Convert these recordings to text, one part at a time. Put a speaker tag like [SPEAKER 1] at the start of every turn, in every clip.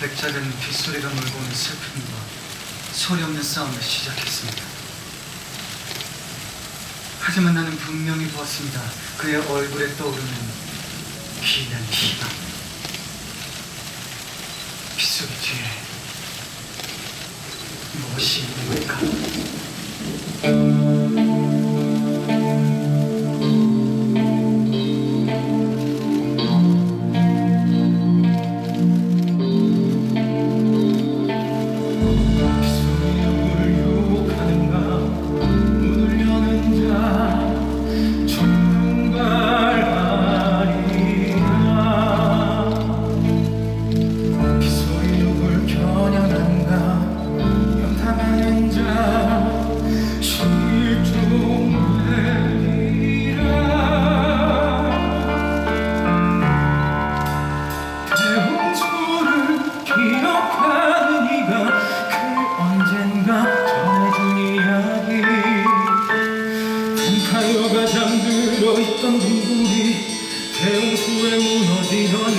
[SPEAKER 1] 백작은 빗소리가 몰고 오는 슬픔과 소리 없는 싸움을 시작했습니다. 하지만 나는 분명히 보았습니다. 그의 얼굴에 떠오르는 귀난 희망. 빗소리 뒤에 무엇이 있는 걸까? কোনো জীবন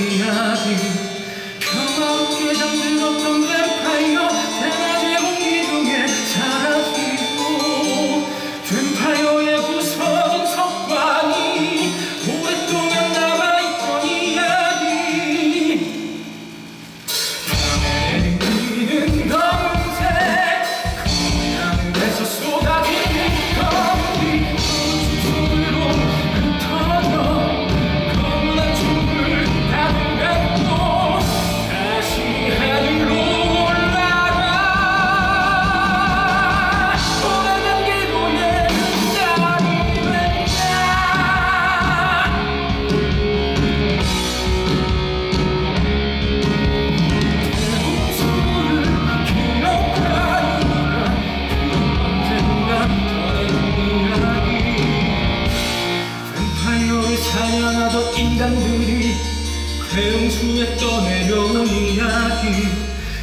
[SPEAKER 1] 때 떠내려온 이야기.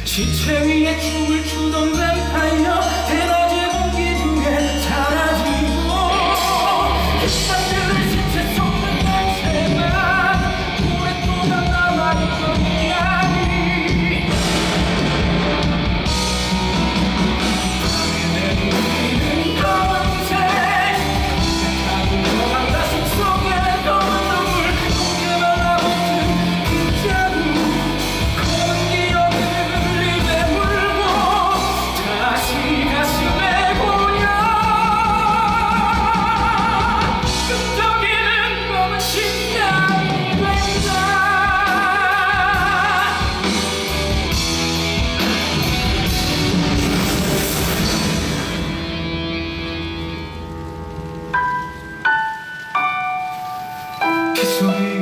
[SPEAKER 1] 시체 위에 춤을 추던 뱀파이어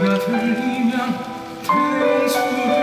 [SPEAKER 1] 내가 들리면 탱수를